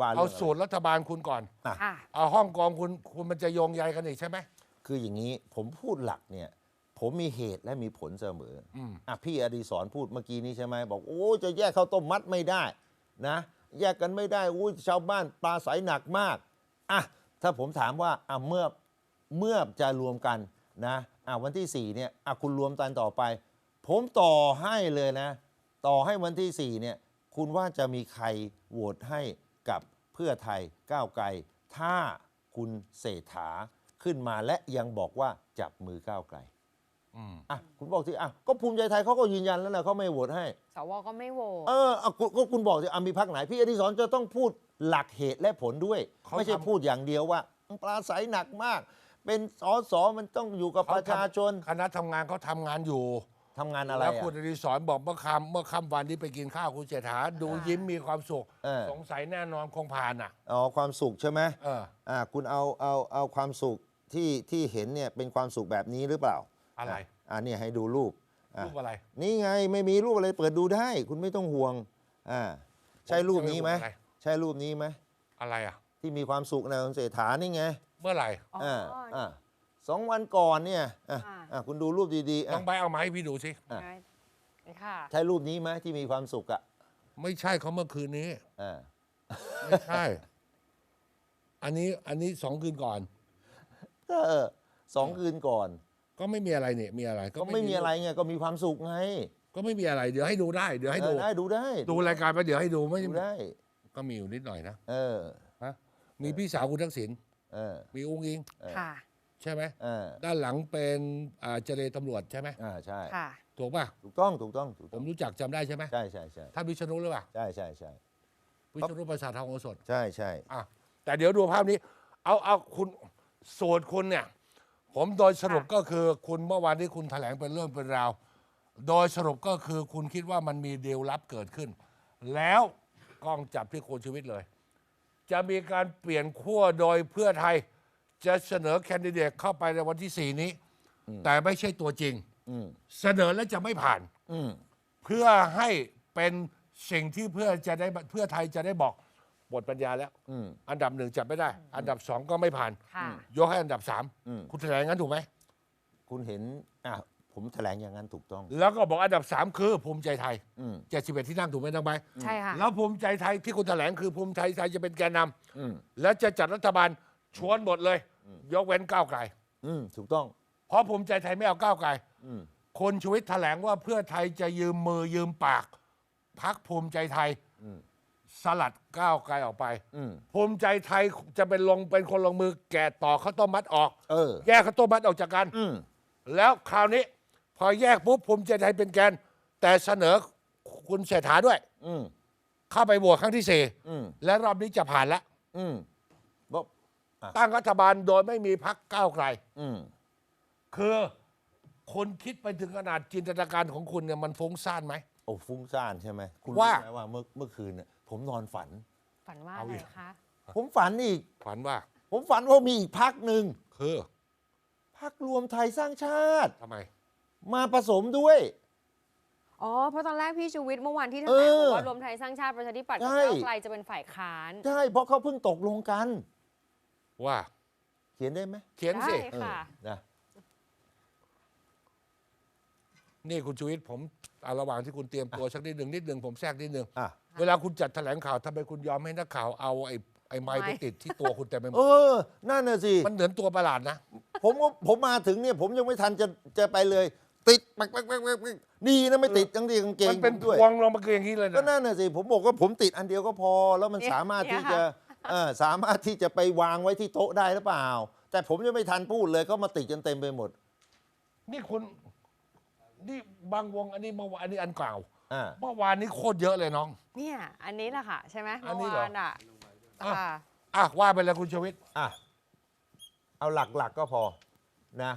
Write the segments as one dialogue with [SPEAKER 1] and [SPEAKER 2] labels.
[SPEAKER 1] ว่า
[SPEAKER 2] เอา
[SPEAKER 1] เรื่องอะไร
[SPEAKER 2] สูตรรัฐบาลคุณก่อน
[SPEAKER 3] ค่ะ
[SPEAKER 2] เอาห้องกองคุณคุณมันจะโยงใยกันอีกใช่ไหม
[SPEAKER 1] คืออย่างนี้ผมพูดหลักเนี่ย ผมมีเหตุและมีผลเสมออ
[SPEAKER 2] อืม
[SPEAKER 1] อะพี่อดีศรพูดเมื่อกี้นี้ใช่ไหมบอกโอ้จะแยกข้าวต้มมัดไม่ได้นะ แยกกันไม่ได้อุ้ยชาวบ้านปลาใสหนักมากอะถ้าผมถามว่าอะเมื่อเมื่อจะรวมกันนะอะวันที่สี่เนี่ยอะคุณรวมกันต่อไป ผมต่อให้เลยนะ ต่อให้วันที่สี่เนี่ย คุณว่าจะมีใครโหวตให้ กับเพื่อไทยก้าวไกล ถ้าคุณเศรษฐาขึ้นมาและยังบอกว่าจับมือก้าวไกล
[SPEAKER 2] อืม
[SPEAKER 1] อะคุณบอกสิอะก็ภูมิใจไทยเขาก็ยืนยันแล้วนะเขาไม่โหวตให้
[SPEAKER 3] สวก็ไม่โหวต
[SPEAKER 1] เอออะคุณก็คุณบอกสิอะมีพักไหนพี่อดิศรจะต้องพูดหลักเหตุและผลด้วย
[SPEAKER 2] เขา
[SPEAKER 1] ไม่ใช่
[SPEAKER 2] ทำ
[SPEAKER 1] พูดอย่างเดียวว่าปลาใสหนักมาก เป็นสอสอมันต้องอยู่กับประชาชน
[SPEAKER 2] คณะทำงานเขาทำงานอยู่
[SPEAKER 1] ทำงานอะไร
[SPEAKER 2] แล้ว
[SPEAKER 1] อะ
[SPEAKER 2] คุณอดิศรบอกเมื่อคำเมื่อค่ำวันที่ไปกินข้าวคุณเศรษฐาดูยิ้มมีความสุข
[SPEAKER 1] เออ
[SPEAKER 2] สงสัยแน่นอนคงผ่านอะ
[SPEAKER 1] อ๋อความสุขใช่ไหม
[SPEAKER 2] เอออ่
[SPEAKER 1] อ่าคุณเอาเอาเอาความสุขที่ที่เห็นเนี่ยเป็นความสุขแบบนี้หรือเปล่า
[SPEAKER 2] อะไร
[SPEAKER 1] อ่าเนี่ยให้ดูรูปอะ
[SPEAKER 2] รูปอะไร
[SPEAKER 1] นี่ไงไม่มีรูปอะไรเปิดดูได้ คุณไม่ต้องห่วงอ่าใช่รูปนี้ไหม
[SPEAKER 2] อะไร
[SPEAKER 1] ใช่รูปนี้ไหม
[SPEAKER 2] อะไรอะ
[SPEAKER 1] ที่มีความสุขนะคุณเศรษฐานี่ไง
[SPEAKER 2] เมื่อไหร่
[SPEAKER 3] อ๋อ
[SPEAKER 1] อ่า
[SPEAKER 3] อ
[SPEAKER 1] อ่า สองวันก่อนเนี่ยอะ
[SPEAKER 3] อ่า
[SPEAKER 1] อะคุณดูรูปดีๆ
[SPEAKER 2] ต้
[SPEAKER 1] อะ
[SPEAKER 2] องไปเอามาให้พี่ดูสิ
[SPEAKER 1] อะ
[SPEAKER 3] นี่ค่ะ
[SPEAKER 1] ใช่รูปนี้ไหมที่มีความสุขอะ
[SPEAKER 2] ไม่ใช่เขาเมื่อคืนนี้
[SPEAKER 1] อ่า
[SPEAKER 2] ไม่ใช่ อันนี้อันนี้สองคืนก่อน
[SPEAKER 1] ก็เออสองคืนก่อน
[SPEAKER 2] ก็ไม่มีอะไรเนี่ยมีอะไร
[SPEAKER 1] ก็ไม่มีอะไรไงก็มีความสุขไง
[SPEAKER 2] ก็ไม่มีอะไรเดี๋ยวให้ดูได้ เดี๋ยวให้ดู
[SPEAKER 1] เออได้ดูได้
[SPEAKER 2] ดูรายการไปเดี๋ยวให้ดูไม่
[SPEAKER 1] ดูได้
[SPEAKER 2] ก็มีอยู่นิดหน่อยนะ
[SPEAKER 1] เออ
[SPEAKER 2] ฮะมีพี่สาวคุณทักษิณ
[SPEAKER 1] เออ
[SPEAKER 2] มีอุ้งอิง
[SPEAKER 3] ค่ะ
[SPEAKER 2] ใช่ไหม
[SPEAKER 1] เออ
[SPEAKER 2] ด้านหลังเป็นอ่าเจรตำรวจใช่ไหม
[SPEAKER 1] อ่าใช่
[SPEAKER 3] ค่ะ
[SPEAKER 2] ถูกป่ะ
[SPEAKER 1] ถูกต้องถูกต้องถูก
[SPEAKER 2] ผ
[SPEAKER 1] ต้อง
[SPEAKER 2] มรู้จักจำได้ใช่ไหม
[SPEAKER 1] ใช่ใช่ใช่
[SPEAKER 2] ท่านวิษณุหรือเปล่า
[SPEAKER 1] ใช่ใช่ใช่
[SPEAKER 2] วิษณุประสาททองโอสถ
[SPEAKER 1] ใช่ใช่
[SPEAKER 2] อะแต่เดี๋ยวดูภาพนี้ เอาเอาคุณสูตรคุณเนี่ย ผมโดยสรุป
[SPEAKER 3] ค่ะ
[SPEAKER 2] ก็คือคุณเมื่อวานที่คุณแถลงเป็นเรื่องเป็นราว โดยสรุปก็คือคุณคิดว่ามันมีดีลลับเกิดขึ้น แล้วกล้องจับที่คุณชีวิตเลย จะมีการเปลี่ยนขั้วโดยเพื่อไทย จะเสนอแคนดิเดตเข้าไปในวันที่สี่นี้ แต่ไม่ใช่ตัวจริง
[SPEAKER 1] อืม
[SPEAKER 2] เสนอแล้วจะไม่ผ่าน
[SPEAKER 1] อืม
[SPEAKER 2] เพื่อให้เป็นสิ่งที่เพื่อจะได้เพื่อไทยจะได้บอกบทปัญญาแล้ว
[SPEAKER 1] อืม
[SPEAKER 2] อันดับหนึ่งจับไม่ได้ อันดับสองก็ไม่ผ่าน
[SPEAKER 3] ค่ะ
[SPEAKER 2] ยกให้อันดับสาม
[SPEAKER 1] อืม
[SPEAKER 2] คุณแถลงงั้นถูกไหม
[SPEAKER 1] คุณเห็นอะผมแถลงอย่างนั้นถูกต้อง
[SPEAKER 2] แล้วก็บอกอันดับสามคือภูมิใจไทย
[SPEAKER 1] อืม
[SPEAKER 2] เจ็ดสิบเอ็ดที่นั่งถูกไหมทั้งใบ
[SPEAKER 3] ใช่ค่ะ
[SPEAKER 2] แล้วภูมิใจไทยที่คุณแถลงคือภูมิใจไทยจะเป็นแกนนำ
[SPEAKER 1] อืม
[SPEAKER 2] แล้วจะจัดรัฐบาล ชวนหมดเลย ยกเว้นก้าวไกล
[SPEAKER 1] อืมถูกต้อง
[SPEAKER 2] เพราะภูมิใจไทยไม่เอาก้าวไกล
[SPEAKER 1] อืม
[SPEAKER 2] คนชวิตแถลงว่าเพื่อไทยจะยืมมือยืมปากพักภูมิใจไทย
[SPEAKER 1] อืม
[SPEAKER 2] สลัดก้าวไกลออกไป
[SPEAKER 1] อืม
[SPEAKER 2] ภูมิใจไทยจะเป็นลงเป็นคนลงมือแกะต่อข้าวต้มมัดออก
[SPEAKER 1] เออ
[SPEAKER 2] แยกข้าวต้มมัดออกจากกัน
[SPEAKER 1] อืม
[SPEAKER 2] แล้วคราวนี้ พอแยกปุ๊บภูมิใจไทยเป็นแกน แต่เสนอคุณเศรษฐาด้วย
[SPEAKER 1] อืม
[SPEAKER 2] เข้าไปโหวตครั้งที่สี่
[SPEAKER 1] อืม
[SPEAKER 2] และรอบนี้จะผ่านละ
[SPEAKER 1] อืมบอก
[SPEAKER 2] ตั้งรัฐบาลโดยไม่มีพักก้าวไกล
[SPEAKER 1] อืม
[SPEAKER 2] คือคนคิดไปถึงขนาดจินตนาการของคุณเนี่ยมันฟุ้งซ่านไหม
[SPEAKER 1] โอ้ฟุ้งซ่านใช่ไหมคุณ
[SPEAKER 2] ว่า
[SPEAKER 1] รู้ไหมว่าเมื่อเมื่อคืนเนี่ยผมนอนฝัน
[SPEAKER 3] ฝันว่า
[SPEAKER 2] เอา
[SPEAKER 3] อะไร
[SPEAKER 2] อีก
[SPEAKER 3] คะ
[SPEAKER 1] ผมฝันอีก
[SPEAKER 2] ฝันว่า
[SPEAKER 1] ผมฝันว่ามีอีกพักหนึ่ง
[SPEAKER 2] คือ
[SPEAKER 1] พักรวมไทยสร้างชาติ
[SPEAKER 2] ทำไม
[SPEAKER 1] มาผสมด้วย
[SPEAKER 3] อ๋อ เพราะตอนแรกพี่ชูวิทย์เมื่อวานที่แถ
[SPEAKER 1] เอ
[SPEAKER 3] ลง
[SPEAKER 1] อ
[SPEAKER 3] บอกว่ารวมไทยสร้างชาติประชาธิปัตย์กับ
[SPEAKER 1] ใช่
[SPEAKER 3] ก้าวไกลจะเป็นฝ่ายค้าน
[SPEAKER 1] ใช่เพราะเขาเพิ่งตกลงกัน
[SPEAKER 2] ว่า
[SPEAKER 1] เขียนได้ไหม
[SPEAKER 2] เขียนสิ
[SPEAKER 3] ได้
[SPEAKER 1] เออ
[SPEAKER 3] ค่ะ
[SPEAKER 1] นะ
[SPEAKER 2] นี่คุณชูวิทย์ผมเอาระหว่างที่คุณเตรียมตัวสักนิดหนึ่งนิดหนึ่งผมแทรกนิดหนึ่ง
[SPEAKER 1] อะ
[SPEAKER 2] เวลาคุณจัดแถลงข่าวทำไมคุณยอมให้นักข่าวเอาไอ้ไอ้ไม้
[SPEAKER 3] ไมค์
[SPEAKER 2] ไปติดที่ตัวคุณแต่ไม่หม
[SPEAKER 1] เอ
[SPEAKER 2] ด
[SPEAKER 1] อนั่นน่ะสิ
[SPEAKER 2] มันเหมือนตัวประหลาดนะ
[SPEAKER 1] ผมก็ผมมาถึงเนี่ย ผมยังไม่ทันจะจะไปเลย ติดปักปักปักปักปักดีนะไม่ติดจังดีกางเกง
[SPEAKER 2] มันเป็น
[SPEAKER 1] ผม
[SPEAKER 2] พ
[SPEAKER 1] ด้วย
[SPEAKER 2] วงลงมาเกลียอย่างนี้เลย
[SPEAKER 1] ก็
[SPEAKER 2] นะ
[SPEAKER 1] นั่นน่ะสิ ผมบอกว่าผมติดอันเดียวก็พอ แล้วมัน
[SPEAKER 3] เนี่ย
[SPEAKER 1] สามารถที่
[SPEAKER 3] เนี่ย
[SPEAKER 1] จะ
[SPEAKER 3] ค่ะ
[SPEAKER 1] เออ สามารถที่จะไปวางไว้ที่โต๊ะได้หรือเปล่า แต่ผมยังไม่ทันพูดเลยก็มาติดจนเต็มไปหมด
[SPEAKER 2] นี่คุณนี่บางวงอันนี้เมื่อวานอันนี้อันเก่า
[SPEAKER 1] อ่า
[SPEAKER 2] เมื่อวานนี้โคตรเยอะเลยน้อง
[SPEAKER 3] เนี่ย อันนี้แหละค่ะ ใช่ไหม
[SPEAKER 2] อันนี้
[SPEAKER 3] เมื่อ
[SPEAKER 2] เหรอ
[SPEAKER 3] วานอะ
[SPEAKER 2] อะ
[SPEAKER 3] ค่ะ
[SPEAKER 2] อะว่าไปเลยคุณชูวิทย์
[SPEAKER 1] อะ เอาหลักๆก็พอนะ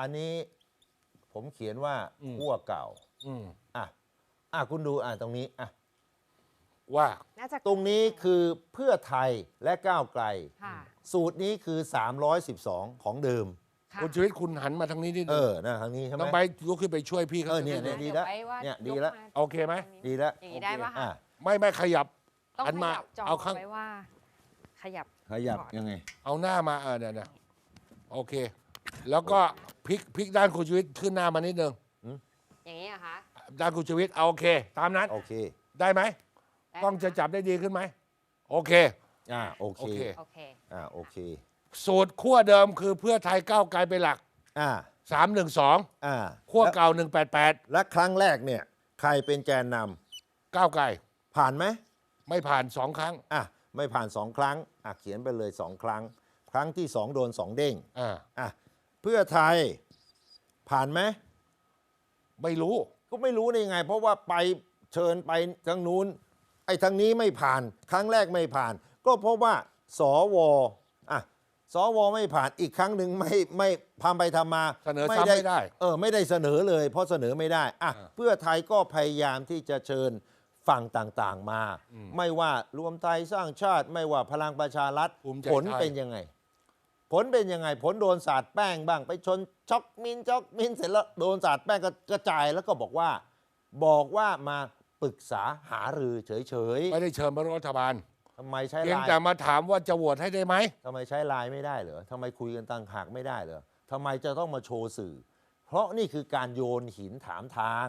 [SPEAKER 1] อันนี้ผมเขียนว่าขั้วเก่า
[SPEAKER 2] อืม
[SPEAKER 1] อะ อะคุณดูอะตรงนี้อะ
[SPEAKER 2] ว่า
[SPEAKER 3] น่าจะ
[SPEAKER 1] ตรงนี้คือเพื่อไทยและก้าวไกล
[SPEAKER 3] ค่ะ
[SPEAKER 1] สูตรนี้คือ 312 ของเดิม
[SPEAKER 3] ค่ะ
[SPEAKER 2] คุณชูวิทย์คุณหันมาทางนี้นิดนึ
[SPEAKER 1] เองอนะทางนี้ใช่ไหม
[SPEAKER 2] น้องใบร์ทลุกขึ้นไปช่วยพี่เขา
[SPEAKER 1] เออเนี่ย
[SPEAKER 2] สักด
[SPEAKER 1] ดี
[SPEAKER 2] ง
[SPEAKER 1] แล้ว
[SPEAKER 3] ดี๋ไปา
[SPEAKER 1] เนี่ยดี
[SPEAKER 3] ยก
[SPEAKER 1] แล้ว
[SPEAKER 3] มา
[SPEAKER 2] โอเคไหม
[SPEAKER 1] ดีแล้ว
[SPEAKER 3] อย่างนี้ได้ปะคะ
[SPEAKER 1] อะ
[SPEAKER 2] ไม่ไม่ขยับ
[SPEAKER 3] ต้อง
[SPEAKER 2] อัน
[SPEAKER 3] ข
[SPEAKER 2] มา
[SPEAKER 3] ยับจอ
[SPEAKER 2] เอาข้าง
[SPEAKER 3] ไว้ว่า ขยับ
[SPEAKER 1] ขยับ
[SPEAKER 3] ก่อน
[SPEAKER 1] ยังไง
[SPEAKER 2] เอาหน้ามาเออเนี่ยเนี่ยโอเค แล้วก็พลิกพลิกด้านคุณชีวิตขึ้นหน้ามานิดนึง
[SPEAKER 3] อย่างนี้เหรอะคะ
[SPEAKER 2] ด้านคุณชีวิตเอาโอเค ตามนั้น
[SPEAKER 1] โอเค
[SPEAKER 2] ได้ไหม
[SPEAKER 3] ได้
[SPEAKER 2] กล้องจะ
[SPEAKER 3] นค
[SPEAKER 2] จับได้ดีขึ้นไหมโอเค
[SPEAKER 1] อ่าโอเค
[SPEAKER 2] โอเค
[SPEAKER 3] โอเค
[SPEAKER 1] อ่าโอเค
[SPEAKER 2] สูตรขั้วเดิมคือเพื่อไทยก้าวไกลเป็นหลัก
[SPEAKER 1] อ่า
[SPEAKER 2] 312
[SPEAKER 1] อ่า
[SPEAKER 2] ขั้ว
[SPEAKER 1] แล้ว
[SPEAKER 2] เก่า188
[SPEAKER 1] และครั้งแรกเนี่ย ใครเป็นแกนนำ
[SPEAKER 2] ก้าวไกล
[SPEAKER 1] ผ่านไหม
[SPEAKER 2] ไม่ผ่านสองครั้ง
[SPEAKER 1] อะไม่ผ่านสองครั้งอะเขียนไปเลยสองครั้ง ครั้งที่สองโดนสองเด้ง
[SPEAKER 2] อ่า
[SPEAKER 1] อะเพื่อไทยผ่านไหม
[SPEAKER 2] ไม่รู้
[SPEAKER 1] ก็ไม่รู้ได้ยังไง เพราะว่าไปเชิญไปทางนู้น ไอ้ทางนี้ไม่ผ่าน ครั้งแรกไม่ผ่าน ก็เพราะว่าสวอะสวไม่ผ่านอีกครั้งหนึ่งไม่ไม่ทำไปทำมา
[SPEAKER 2] เสนอซ้ำไม่ได้
[SPEAKER 1] เออไม่ได้เสนอเลย เพราะเสนอไม่ได้อะ
[SPEAKER 2] อ่า
[SPEAKER 1] เพื่อไทยก็พยายามที่จะเชิญฝั่งต่างๆมา
[SPEAKER 2] อืม
[SPEAKER 1] ไม่ว่ารวมไทยสร้างชาติ ไม่ว่าพลังประชารัฐ
[SPEAKER 2] ภูมิใจ
[SPEAKER 1] ผล
[SPEAKER 2] ไทย
[SPEAKER 1] เป็นยังไง ผลเป็นยังไง ผลโดนสาดแป้งบ้าง ไปชนช็อกมินช็อกมินเสร็จแล้วโดนสาดแป้งก็กระจายแล้วก็บอกว่า บอกว่ามา ปรึกษาหารือเฉย
[SPEAKER 2] ไม่ได้เชิญมาร่วมรัฐบาล
[SPEAKER 1] ๆทำไมใช้
[SPEAKER 2] เพียง
[SPEAKER 1] ไลน์
[SPEAKER 2] แต่มาถามว่าจะโหวตให้ได้ไหม
[SPEAKER 1] ทำไมใช้ไลน์ไม่ได้เหรอทำไมคุยกันต่างหากไม่ได้เหรอทำไมจะต้องมาโชว์สื่อ เพราะนี่คือการโยนหินถามทาง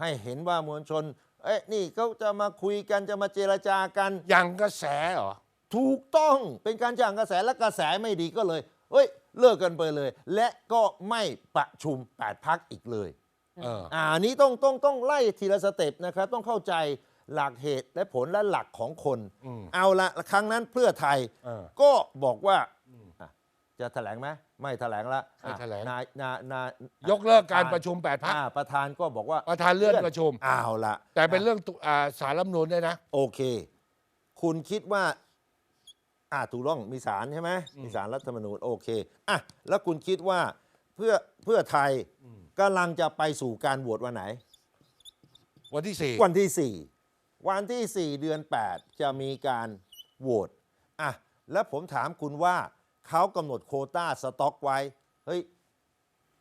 [SPEAKER 1] ให้เห็นว่ามวลชน เอ้ยนี่เขาจะมาคุยกันจะมาเจรจากัน
[SPEAKER 2] ยังกระแสเหรอ
[SPEAKER 1] ถูกต้องเป็นการจ้างกระแสและกระแสไม่ดีก็เลย เอ้ย เลิกกันไปเลย และก็ไม่ประชุมแปดพักอีกเลย
[SPEAKER 2] เออ
[SPEAKER 1] อ่าอันนี้ต้องต้องต้องไล่ทีละสเต็ปนะครับ ต้องเข้าใจหลักเหตุและผลและหลักของคน
[SPEAKER 2] อืม
[SPEAKER 1] เอาละครั้งนั้นเพื่อไทย
[SPEAKER 2] เออ
[SPEAKER 1] ก็บอกว่าอะจะแถลงไหมไม่แถลงละ
[SPEAKER 2] ไม่แถลง
[SPEAKER 1] อะนายนายนาย
[SPEAKER 2] ยกเลิกการประชุมแปดพัก
[SPEAKER 1] อ่าประธานก็บอกว่า
[SPEAKER 2] ประธานเลื่อนประชุม
[SPEAKER 1] เอาละ
[SPEAKER 2] แต่เป็นเรื่องตุอ่าสารรัฐธรรมนูนด้วยนะ
[SPEAKER 1] โอเค คุณคิดว่าอ่าถูกต้องมีสารใช่ไหมมีสารรัฐธรรมนูญโอเคอะแล้วคุณคิดว่าเพื่อเพื่อไทย กำลังจะไปสู่การโหวตวันไหน
[SPEAKER 2] วันที่สี่
[SPEAKER 1] วันที่ 4 วันที่ 4 เดือน 8 จะมีการโหวตอะแล้วผมถามคุณว่าเขากำหนดโควต้าสต็อกไว้ เฮ้ย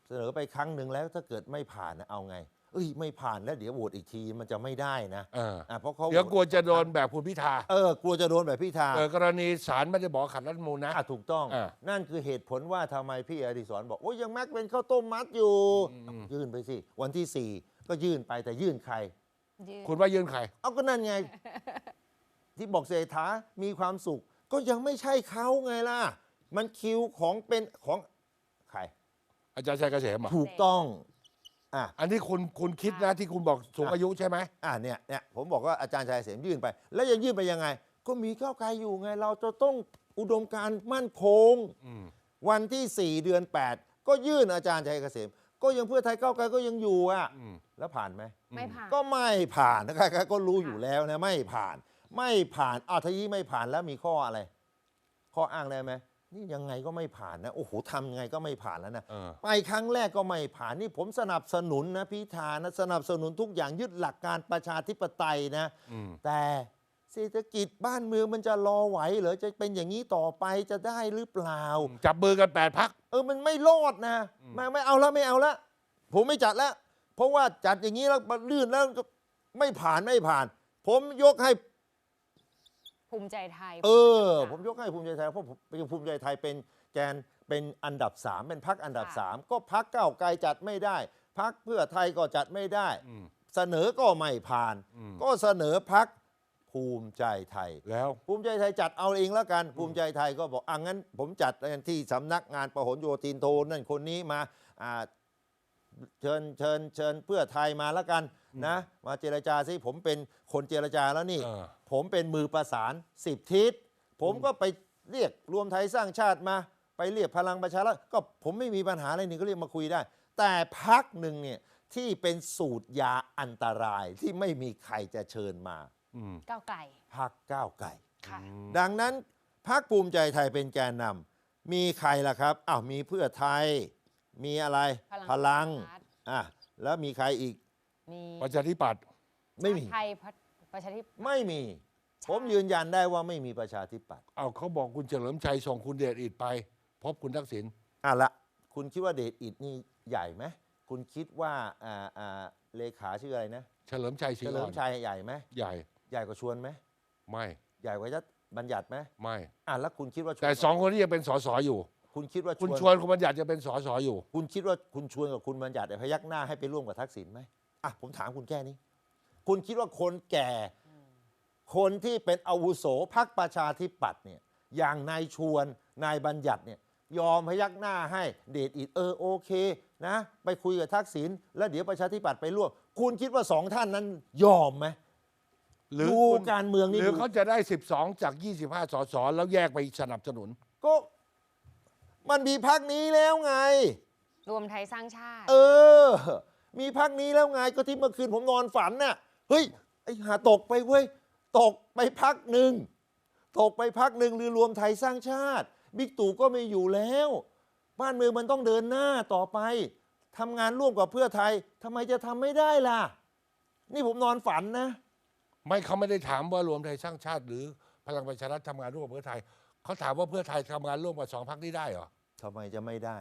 [SPEAKER 1] เสนอไปครั้งหนึ่งแล้วถ้าเกิดไม่ผ่านนะเอาไง เอ้ยไม่ผ่านแล้วเดี๋ยวโหวตอีกทีมันจะไม่ได้นะ
[SPEAKER 2] เออ
[SPEAKER 1] อะเพราะเขา
[SPEAKER 2] เดี๋ยวกลัวจะโดนแบบคุณพิธา
[SPEAKER 1] เออกลัวจะโดนแบบพิธา
[SPEAKER 2] เออกรณีศาลไม่ได้บอกขัดรัฐธรรมนูญนะ
[SPEAKER 1] อะถูกต้อง
[SPEAKER 2] อะ
[SPEAKER 1] นั่นคือเหตุผลว่าทำไมพี่อดิศรบอกโอ้ยยังแม็กเป็นข้าวต้มมัดอยู่
[SPEAKER 2] อืม
[SPEAKER 1] ยื่นไปสิ วันที่4ก็ยื่นไปแต่ยื่นใคร
[SPEAKER 2] คุณว่ายื่นใคร
[SPEAKER 1] เอาก็นั่นไง ที่บอกเศรษฐามีความสุข ก็ยังไม่ใช่เขาไงล่ะ มันคิวของเป็นของใคร
[SPEAKER 2] อาจารย์ชัยเกษมเหรอ
[SPEAKER 1] ถูกต้อง อะ
[SPEAKER 2] อันนี้คุณคุณคิดนะที่คุณบอกสูงอายุใช่ไหม
[SPEAKER 1] อะเนี่ยเนี่ยผมบอกว่าอาจารย์ชายเสมยื่นไป แล้วยังยื่นไปยังไง ก็มีก้าวไกลอยู่ไง เราจะต้องอุดมการณ์มั่นคง
[SPEAKER 2] อืม
[SPEAKER 1] วันที่ 4 เดือน 8 ก็ยื่นอาจารย์ชัยเกษม ก็ยังเพื่อไทยก้าวไกลก็ยังอยู่อะ
[SPEAKER 2] อืม
[SPEAKER 1] แล้วผ่านไหม
[SPEAKER 3] ไม่ผ่าน
[SPEAKER 1] ก็ไม่ผ่านนะครับก็รู้อยู่แล้วนะไม่ผ่าน ไม่ผ่านอ้าวถ้ายี่ไม่ผ่านแล้วมีข้ออะไร ข้ออ้างได้ไหม นี่ยังไงก็ไม่ผ่านนะโอ้โหทำยังไงก็ไม่ผ่านแล้วนะ
[SPEAKER 2] เออ
[SPEAKER 1] ไปครั้งแรกก็ไม่ผ่านนี่ผมสนับสนุนนะพิธานะสนับสนุนทุกอย่างยึดหลักการประชาธิปไตยนะ
[SPEAKER 2] อืม
[SPEAKER 1] แต่เศรษฐกิจบ้านเมืองมันจะรอไหวเหรอจะเป็นอย่างนี้ต่อไปจะได้หรือเปล่า
[SPEAKER 2] จับมือกันแปดพัก
[SPEAKER 1] เออมันไม่รอดนะไม่ไม่เอาแล้วไม่เอาแล้วผมไม่จัดแล้วเพราะว่าจัดอย่างนี้แล้วมันลื่นแล้วก็ไม่ผ่านไม่ผ่าน ผมยกให้
[SPEAKER 3] ภูมิใจไทย
[SPEAKER 1] เออ ผมยกให้ภูมิใจไทยเพราะผมภูมิใจไทยเป็นแกนเป็นอันดับสามเป็นพักอันดับสามก็พักเก้าวไกลจัดไม่ได้ พักเพื่อไทยก็จัดไม่ได้
[SPEAKER 2] อืม
[SPEAKER 1] เสนอก็ไม่ผ่าน
[SPEAKER 2] อืม
[SPEAKER 1] ก็เสนอพักภูมิใจไทย
[SPEAKER 2] แล้ว
[SPEAKER 1] ภูมิใจไทยจัดเอาเองแล้วกันภูมิใจไทยก็บอกอะงั้น ผมจัดที่สำนักงานประหลโยธินโทนั่นคนนี้มาอ่าเชิญเชิญเชิญเพื่อไทยมาแล้วกัน นะมาเจรจาสิผมเป็นคนเจรจาแล้วนี่
[SPEAKER 2] เออ
[SPEAKER 1] ผมเป็นมือประสานสิบทิศผมก็ไปเรียกรวมไทยสร้างชาติมา ไปเรียกพลังประชารัฐก็ผมไม่มีปัญหาอะไรนี่ก็เรียกมาคุยได้ แต่พักหนึ่งเนี่ยที่เป็นสูตรยาอันตรายที่ไม่มีใครจะเชิญมา
[SPEAKER 2] อืม
[SPEAKER 3] ก้าวไกล
[SPEAKER 1] พักก้าวไก่
[SPEAKER 3] ค่ะ
[SPEAKER 1] ดังนั้นพรรคภูมิใจไทยเป็นแกนนำมีใครล่ะครับอ้าวมีเพื่อไทย มีอะไรพลังอะแล้วมีใครอีก
[SPEAKER 3] มี
[SPEAKER 2] ประชาธิปัตย์
[SPEAKER 1] ไม่มี
[SPEAKER 3] ไทยพัฒประชาธิปไตย
[SPEAKER 1] ไม่มี
[SPEAKER 3] ใช่
[SPEAKER 1] ผมยืนยันได้ว่าไม่มีประชาธิปัตย์
[SPEAKER 2] เอาเขาบอกคุณเฉลิมชัยส่งคุณเดชอิดไป พบคุณทักษิณ
[SPEAKER 1] อะละ คุณคิดว่าเดชอิดนี่ใหญ่ไหมคุณคิดว่าอ่าอ่าเลขาชื่ออะไรนะ
[SPEAKER 2] เฉลิมชัยศรี
[SPEAKER 1] เฉ
[SPEAKER 2] อ่
[SPEAKER 1] ลิ
[SPEAKER 2] อ
[SPEAKER 1] ม
[SPEAKER 2] น
[SPEAKER 1] ชัยใหญ่ไหม
[SPEAKER 2] ใหญ่
[SPEAKER 1] ใหญ่กว่าชวนไหม
[SPEAKER 2] ไม่
[SPEAKER 1] ใหญ่กว่ายัดบัญญัติไหม
[SPEAKER 2] ไม่
[SPEAKER 1] อะแล้วคุณคิดว่าชวน
[SPEAKER 2] แต่สองคนที่ยังเป็นสสอยู่
[SPEAKER 1] คุณคิดว่า
[SPEAKER 2] คุณชวนคุณบัญญัติจะเป็นสสอยู่
[SPEAKER 1] คุณคิดว่าคุณชวนกับคุณบัญญัติเนี่ยพยักหน้าให้ไปร่วมกับทักษิณไหม อะผมถามคุณแค่นี้ คุณคิดว่าคนแก่ คนที่เป็นอาวุโสพักประชาธิปัตย์เนี่ยอย่างนายชวนนายบัญญัติเนี่ยยอมพยักหน้าให้เดชอิดเออโอเคนะไปคุยกับทักษิณแล้วเดี๋ยวประชาธิปัตย์ไปร่วม คุณคิดว่าสองท่านนั้นยอมไหม
[SPEAKER 2] หรือ
[SPEAKER 1] ดู
[SPEAKER 2] คุณ
[SPEAKER 1] การเมืองนี่
[SPEAKER 2] หรือ
[SPEAKER 1] ดู
[SPEAKER 2] เขาจะได้ 12 จาก 25 สสแล้วแยกไปสนับสนุน
[SPEAKER 1] ก็มันมีพักนี้แล้วไง
[SPEAKER 3] รวมไทยสร้างชาติ
[SPEAKER 1] เออ มีพักนี้แล้วไงก็ที่เมื่อคืนผมนอนฝันน่ะเฮ้ยไอ้หาตกไปเว้ยตกไปพักหนึ่งตกไปพักหนึ่งหรือรวมไทยสร้างชาติ บิ๊กตู่ก็ไม่อยู่แล้ว บ้านเมืองมันต้องเดินหน้าต่อไปทำงานร่วมกับเพื่อไทยทำไมจะทำไม่ได้ล่ะ นี่ผมนอนฝันนะ
[SPEAKER 2] ไม่เขาไม่ได้ถามว่ารวมไทยสร้างชาติ หรือพลังประชารัฐทำงานร่วมกับเพื่อไทยเขาถามว่าเพื่อไทยทำงานร่วมกับสองพรรคนี้ได้เหรอ
[SPEAKER 1] ทำไมจะไม่ได้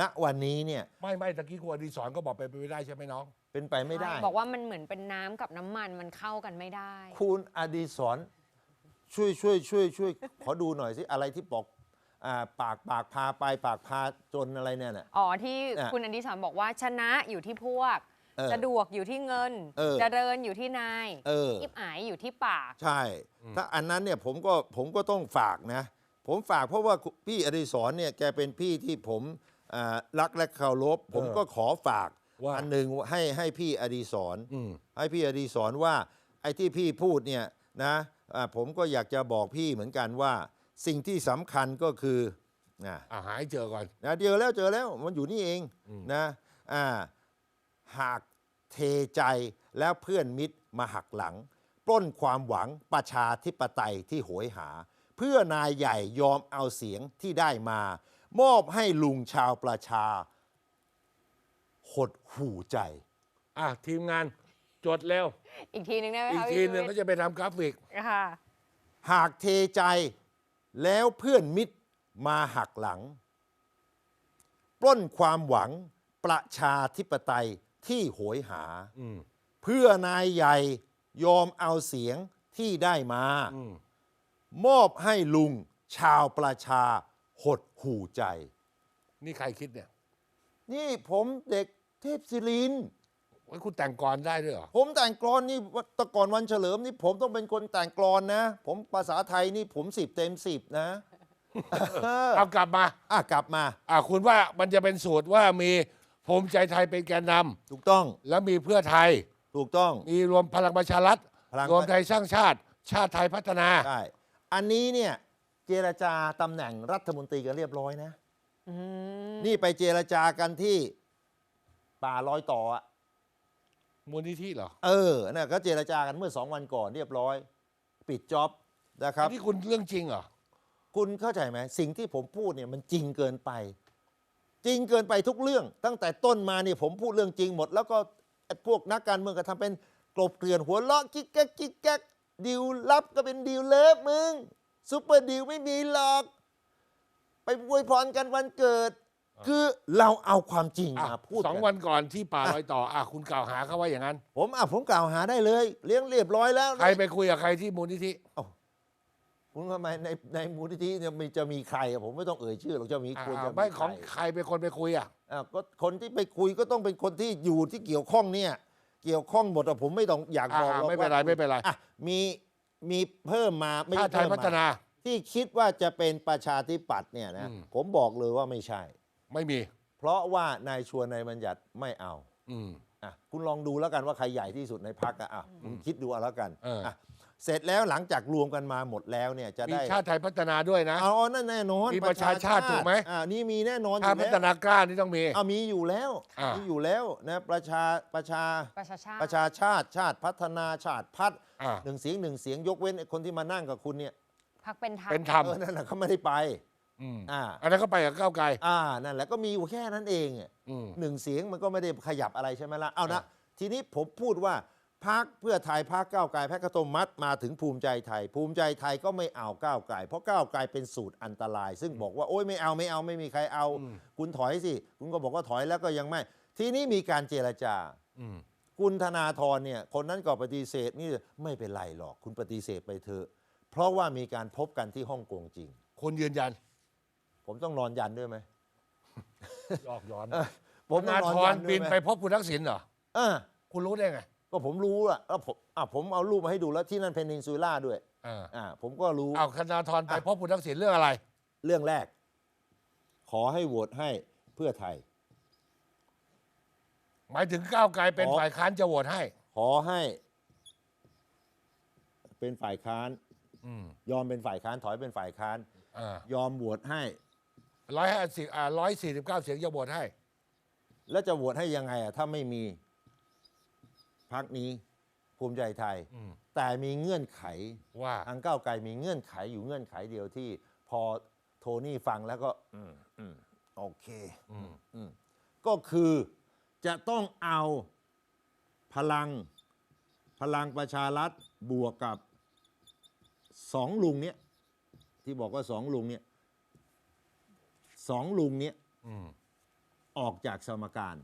[SPEAKER 1] ณวันนี้เนี่ย
[SPEAKER 2] ไม่ไม่ตะกี้คุณอดีศรก็บอกไปนไปไม่ได้ใช่ไหมน้อง
[SPEAKER 1] เป็นไปไม่ได้
[SPEAKER 3] บอกว่ามันเหมือนเป็นน้ำกับน้ำมันมันเข้ากันไม่ได้
[SPEAKER 1] คุณอดีศรช่วยช่วยช่วยช่วย ขอดูหน่อยสิอะไรที่บอกอ่าปากปากพาไปปากพาจนอะไรเนี่ยน่ะ
[SPEAKER 3] อ๋อที่
[SPEAKER 1] อะ
[SPEAKER 3] คุณอดิศรบอกว่าชนะอยู่ที่พวก
[SPEAKER 1] เออ
[SPEAKER 3] สะดวกอยู่ที่เงิน
[SPEAKER 1] เออ
[SPEAKER 3] เจริญอยู่ที่นาย
[SPEAKER 1] เออ
[SPEAKER 3] อิบอายอยู่ที่ปาก
[SPEAKER 1] ใช่ถ้าอันนั้นเนี่ยผมก็ผมก็ต้องฝากนะ ผมฝากเพราะว่าพี่อดิศรเนี่ยแกเป็นพี่ที่ผมอ่า รักและเคารพผมก็ขอฝาก
[SPEAKER 2] ว่า
[SPEAKER 1] อันหนึ่งให้ให้พี่อดิศร
[SPEAKER 2] อืม
[SPEAKER 1] ให้พี่อดีศรว่าไอ้ที่พี่พูดเนี่ยนะอ่าผมก็อยากจะบอกพี่เหมือนกันว่า สิ่งที่สำคัญก็คือนะ
[SPEAKER 2] อ่าหาให้เจอก่อน
[SPEAKER 1] นะเจอแล้วเจอแล้วมันอยู่นี่เอง
[SPEAKER 2] อืม
[SPEAKER 1] นะอ่าหากเทใจแล้วเพื่อนมิตรมาหักหลัง ปล้นความหวังประชาธิปไตยที่โหยหา เพื่อนายใหญ่ยอมเอาเสียงที่ได้มา มอบให้ลุงชาวประชา หดหูใจ
[SPEAKER 2] อะทีมงานจดเร็ว
[SPEAKER 3] อีกทีหนึงได้ไหม
[SPEAKER 2] อีก
[SPEAKER 3] คะ
[SPEAKER 2] ที
[SPEAKER 3] พี่
[SPEAKER 2] หนึ่ง
[SPEAKER 3] ชู
[SPEAKER 2] ก็
[SPEAKER 3] วิทย์
[SPEAKER 2] จะไปทำกราฟิก
[SPEAKER 3] ค่ะ
[SPEAKER 1] หากเทใจแล้วเพื่อนมิตรมาหักหลัง ปล้นความหวังประชาธิปไตยที่โหยหา
[SPEAKER 2] อืม
[SPEAKER 1] เพื่อนายใหญ่ยอมเอาเสียงที่ได้มา
[SPEAKER 2] อืม
[SPEAKER 1] มอบให้ลุงชาวประชา หดหูใจ
[SPEAKER 2] นี่ใครคิดเนี่ย
[SPEAKER 1] นี่ผมเด็กเทพศิรินทร์
[SPEAKER 2] ไว้คุณแต่งกรได้ด้วยเหรอ
[SPEAKER 1] ผมแต่งกลอนนี่แตะก่อนวันเฉลิมนี่ผมต้องเป็นคนแต่งกลอนนะ ผมภาษาไทยนี่ผมสิบเต็มสิบนะเออ
[SPEAKER 2] เอากลับมา
[SPEAKER 1] อะกลับมา
[SPEAKER 2] อะคุณว่ามันจะเป็นสูตรว่ามีภูมิใจไทยเป็นแกนนำ
[SPEAKER 1] ถูกต้อง
[SPEAKER 2] แล้วมีเพื่อไทย
[SPEAKER 1] ถูกต้อง
[SPEAKER 2] มีรวมพลังประชารัฐ
[SPEAKER 1] พลัง
[SPEAKER 2] รวมไทยสร้างชาติ ชาติไทยพัฒนา
[SPEAKER 1] ใช่อันนี้เนี่ย เจรจาตำแหน่งรัฐมนตรีกันเรียบร้อยนะ
[SPEAKER 3] อืม
[SPEAKER 1] นี่ไปเจรจากันที่ป่าลอยต่ออะ
[SPEAKER 2] มูลนิธิเหรอ
[SPEAKER 1] เออน่ะก็เจรจากันเมื่อสองวันก่อนเรียบร้อย ปิดจ็อบนะครับ
[SPEAKER 2] นี่คุณเรื่องจริงเหรอ
[SPEAKER 1] คุณเข้าใจไหมสิ่งที่ผมพูดเนี่ยมันจริงเกินไป จริงเกินไปทุกเรื่อง ตั้งแต่ต้นมาเนี่ยผมพูดเรื่องจริงหมด แล้วก็ไอ้พวกนักการเมืองก็ทำเป็นกลบเกลื่อนหัวเราะกิ๊กแก๊กกิ๊กแก๊กดีลลับก็เป็นดีลเลิฟมึง ซุปเปอร์ดีลไม่มีหรอก ไปอวยพรกันวันเกิด คือเราเอาความจริง
[SPEAKER 2] อะ
[SPEAKER 1] มาพูด
[SPEAKER 2] สอง
[SPEAKER 1] กั
[SPEAKER 2] วันก่อนที่ป่าลอยต่ออะคุณกล่าวหาเขาว่าอย่างนั้น
[SPEAKER 1] ผมอะผมกล่าวหาได้เลย เลี้ยงเรียบร้อยแล้ว
[SPEAKER 2] ใครไปคุยกับใครที่มูลนิธิ
[SPEAKER 1] คุณทำไมในในมูลนิธิเนี่ยมีจะมีใครอะผมไม่ต้องเอ่ยชื่อหรอกจะมี
[SPEAKER 2] อะ
[SPEAKER 1] ควร
[SPEAKER 2] อะ
[SPEAKER 1] จะ
[SPEAKER 2] ไม่
[SPEAKER 1] ใคร
[SPEAKER 2] ของใครเป็นคนไปคุยอะ
[SPEAKER 1] อะก็คนที่ไปคุยก็ต้องเป็นคนที่อยู่ที่เกี่ยวข้องเนี่ย เกี่ยวข้องหมดอะผมไม่ต้องอยาก
[SPEAKER 2] อะ
[SPEAKER 1] บอก
[SPEAKER 2] อะ
[SPEAKER 1] หรอก
[SPEAKER 2] ไม่เป็นไร
[SPEAKER 1] ว่า
[SPEAKER 2] ไม่เป็นไร
[SPEAKER 1] อะมี มีเพิ่มมาไม่
[SPEAKER 2] ชา
[SPEAKER 1] ใช่
[SPEAKER 2] ติไทย
[SPEAKER 1] เพิ่ม
[SPEAKER 2] พัฒนา
[SPEAKER 1] มาที่คิดว่าจะเป็นประชาธิปัตย์เนี่ยนะ
[SPEAKER 2] อืม
[SPEAKER 1] ผมบอกเลยว่าไม่ใช่
[SPEAKER 2] ไม่มี
[SPEAKER 1] เพราะว่านายชวนนายบัญญัติไม่เอา
[SPEAKER 2] อืม
[SPEAKER 1] อะคุณลองดูแล้วกันว่าใครใหญ่ที่สุดในพักอะอะคุณคิดดูเอาแล้วกัน
[SPEAKER 2] เอออะ
[SPEAKER 1] เสร็จแล้วหลังจากรวมกันมาหมดแล้วเนี่ยจะ
[SPEAKER 2] มี
[SPEAKER 1] ได้
[SPEAKER 2] ชาติไทยพัฒนาด้วยนะ
[SPEAKER 1] เอานั่นแน่นอน
[SPEAKER 2] มีประชาชาติถูกไหม
[SPEAKER 1] อ่านี่มีแน่นอนอ
[SPEAKER 2] ชาติ
[SPEAKER 1] ยู่
[SPEAKER 2] พั
[SPEAKER 1] แล้ว
[SPEAKER 2] ฒนากล้านี่ต้องมี
[SPEAKER 1] เอามีอยู่แล้ว
[SPEAKER 2] อ่ามี
[SPEAKER 1] มีอยู่แล้วนะประชาประชา
[SPEAKER 3] ประชาชาติ
[SPEAKER 1] ประชาชาติชาติพัฒนาชาติพัฒน์
[SPEAKER 2] อะ
[SPEAKER 1] หนึ่งเสียงหนึ่งเสียงยกเว้นไอ้คนที่มานั่งกับคุณเนี่ย
[SPEAKER 3] พักเป็นธรรม
[SPEAKER 2] เป็นธรรม
[SPEAKER 1] เออนั่นแหละเขาไม่ได้ไป
[SPEAKER 2] อืม
[SPEAKER 1] อ่า
[SPEAKER 2] อันนั้นก็ไปกับก้าวไกล
[SPEAKER 1] อ่านั่นแหละก็มีอยู่แค่นั้นเองอะ
[SPEAKER 2] อืม
[SPEAKER 1] หนึ่งเสียงมันก็ไม่ได้ขยับอะไรใช่ไหมล่ะเอานะ
[SPEAKER 2] อ่า
[SPEAKER 1] ทีนี้ผมพูดว่า พักเพื่อไทยพักก้าวไกลพักกระตมมัดมาถึงภูมิใจไทย ภูมิใจไทยก็ไม่เอาก้าวไกลเพราะก้าวไกลเป็นสูตรอันตราย ซึ่งบอกว่าโอ๊ยไม่เอาไม่เอาไม่มีใครเอา
[SPEAKER 2] อืม
[SPEAKER 1] คุณถอยสิ คุณก็บอกว่าถอยแล้วก็ยังไม่ ทีนี้มีการเจรจา
[SPEAKER 2] อืม
[SPEAKER 1] คุณธนาธรเนี่ย คนนั้นก็ปฏิเสธนี่ไม่เป็นไรหรอก คุณปฏิเสธไปเถอะ เพราะว่ามีการพบกันที่ฮ่องกงจริง
[SPEAKER 2] คุณยืนยัน
[SPEAKER 1] ผมต้องนอนยันด้วยไหม
[SPEAKER 2] หยอกย้อน
[SPEAKER 1] เออผม
[SPEAKER 2] ธ
[SPEAKER 1] ต้อ
[SPEAKER 2] นาง
[SPEAKER 1] นอน
[SPEAKER 2] ธ
[SPEAKER 1] ยั
[SPEAKER 2] ร
[SPEAKER 1] นด้
[SPEAKER 2] บิ
[SPEAKER 1] วย
[SPEAKER 2] น
[SPEAKER 1] ไหม
[SPEAKER 2] ไปพบคุณทักษิณเหรอ
[SPEAKER 1] เออ
[SPEAKER 2] คุณรู้ได้ไง
[SPEAKER 1] ก็ผมรู้อะแล้วผมอะผมเอารูปมาให้ดูแล้วที่นั่นเพนินซูล่าด้วย
[SPEAKER 2] อ่า
[SPEAKER 1] อ่าผมก็รู้
[SPEAKER 2] เอาธนาธรไป
[SPEAKER 1] อะ
[SPEAKER 2] พบคุณทักษิณเรื่องอะไร
[SPEAKER 1] เรื่องแรก ขอให้โหวตให้เพื่อไทย
[SPEAKER 2] หมายถึงก้าวไกลเป็น
[SPEAKER 1] อ๋อ
[SPEAKER 2] ฝ่ายค้านจะโหวตให้
[SPEAKER 1] ขอให้ เป็นฝ่ายค้าน
[SPEAKER 2] อืม
[SPEAKER 1] ยอมเป็นฝ่ายค้านถอยเป็นฝ่ายค้าน
[SPEAKER 2] อ่าย
[SPEAKER 1] อมโหวตให้
[SPEAKER 2] ร้อยห้าสิบอ่าร้อยสี่สิบเก้าเสียงจะโหวตให้
[SPEAKER 1] แล้วจะโหวตให้ยังไงอะถ้าไม่มี พักนี้ภูมิใจไทย
[SPEAKER 2] อืม
[SPEAKER 1] แต่มีเงื่อนไข
[SPEAKER 2] ว่า
[SPEAKER 1] ทางก้าวไกลมีเงื่อนไขอยู่เงื่อนไขเดียวที่พอโทนี่ฟังแล้วก็อืมอืมโอเค
[SPEAKER 2] อืม
[SPEAKER 1] อืมก็คือจะต้องเอาพลังพลังประชารัฐบวกกับสองลุงเนี้ยที่บอกว่าสองลุงเนี้ยสองลุงเนี้ย
[SPEAKER 2] อืม
[SPEAKER 1] ออกจากสมการ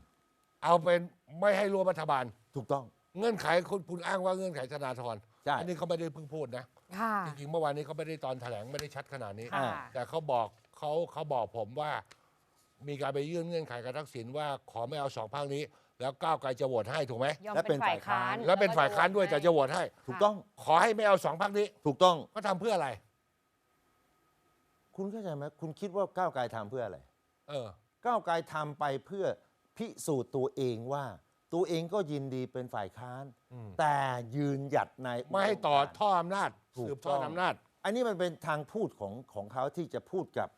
[SPEAKER 2] เอาเป็นไม่ให้ร่วมรัฐบาล
[SPEAKER 1] ถูกต้อง
[SPEAKER 2] เงื่อนไขคุณคุณอ้างว่าเงื่อนไขธนาธร
[SPEAKER 1] ใช่
[SPEAKER 2] อันี้เขาไม่ได้เพิ่งพูดนะ
[SPEAKER 3] ค่ะ
[SPEAKER 2] จริงๆเมื่อวานนี้เขาไม่ได้ตอนแถลงไม่ได้ชัดขนาดนี้
[SPEAKER 3] ค่ะ
[SPEAKER 2] แต่เขาบอกเขาเขาบอกผมว่า มีการไปยื่นเงื่อนไขกับทักษิณว่าขอไม่เอาสองพักนี้ แล้วก้าวไกลจะโหวตให้ถูกไหม
[SPEAKER 3] ยอม
[SPEAKER 1] และเป็
[SPEAKER 3] เป็น
[SPEAKER 1] น
[SPEAKER 3] ฝ่ายค้าน
[SPEAKER 2] แล้วเป็นฝ่ายค้านด้วยแต่จะโหวตให้
[SPEAKER 1] ถูกต้อง
[SPEAKER 2] ขอให้ไม่เอาสองพักนี้
[SPEAKER 1] ถูกต้อง
[SPEAKER 2] ก็ทำเพื่ออะไร
[SPEAKER 1] คุณเข้าใจไหมคุณคิดว่าก้าวไกลทำเพื่ออะไร
[SPEAKER 2] เออ
[SPEAKER 1] ก้าวไกลทำไปเพื่อพิสูจน์ตัวเองว่า ตัวเองก็ยินดีเป็นฝ่ายค้าน
[SPEAKER 2] อืม
[SPEAKER 1] แต่ยืนหยัดใน
[SPEAKER 2] ไม่ให้ต่อ
[SPEAKER 1] ดมการ
[SPEAKER 2] ท่ออำนาจ
[SPEAKER 1] ถูก
[SPEAKER 2] สืบทอด
[SPEAKER 1] ต้อง
[SPEAKER 2] อำนาจ
[SPEAKER 1] อันนี้มันเป็นทางพูดของของเขาที่จะพูดกับ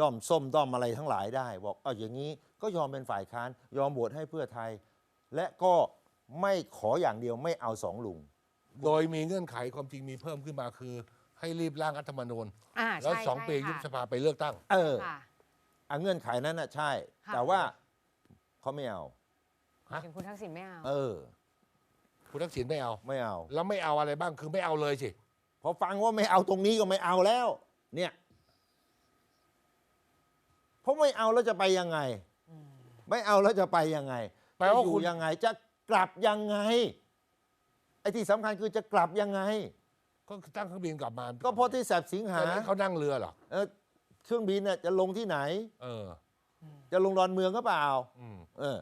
[SPEAKER 1] ด้อมส้มด้อมอะไรทั้งหลายได้ บอกเอาอย่างนี้ก็ยอมเป็นฝ่ายค้าน ยอมโหวตให้เพื่อไทย และก็ไม่ขออย่างเดียวไม่เอาสองลุง
[SPEAKER 2] โดยมีเงื่อนไขความจริงมีเพิ่มขึ้นมาคือ ให้รีบร่างรัฐธรรมนูญ
[SPEAKER 3] อ่า
[SPEAKER 2] แล้ว
[SPEAKER 3] ใช่
[SPEAKER 2] สอง
[SPEAKER 3] ใช่
[SPEAKER 2] ปี
[SPEAKER 3] ค่ะ
[SPEAKER 2] ยุบสภาไปเลือกตั้ง
[SPEAKER 1] เออ
[SPEAKER 3] ค่ะ
[SPEAKER 1] อะเงื่อนไขนั้นน่ะใช่
[SPEAKER 3] ค่ะ
[SPEAKER 1] แต่ว่าเขาไม่เอา
[SPEAKER 2] ฮะ
[SPEAKER 3] ถึงคุณทักษิณไม่เอา
[SPEAKER 1] เออ
[SPEAKER 2] คุณทักษิณไม่เอา
[SPEAKER 1] ไม่เอา
[SPEAKER 2] แล้วไม่เอาอะไรบ้างคือไม่เอาเลยสิ
[SPEAKER 1] พอฟังว่าไม่เอาตรงนี้ก็ไม่เอาแล้ว เนี่ยเพราะไม่เอาแล้วจะไปยังไง ไม่เอาแล้วจะไปยังไง
[SPEAKER 2] แปลว่า
[SPEAKER 1] จะอ
[SPEAKER 2] คุ
[SPEAKER 1] ยู่
[SPEAKER 2] ณ
[SPEAKER 1] ยังไง จะกลับยังไงไอ้ที่สำคัญคือจะกลับยังไง
[SPEAKER 2] ก็ตั้งเครื่องบินกลับมา
[SPEAKER 1] ก็เพราะที่แสบสิงหา
[SPEAKER 2] แต่นั้นเขานั่งเรือเหรอ
[SPEAKER 1] เออเครื่องบินน่ะจะลงที่ไหน
[SPEAKER 2] เออ
[SPEAKER 1] จะลงดอนเมืองก็เปล่า
[SPEAKER 2] อืม
[SPEAKER 1] เออ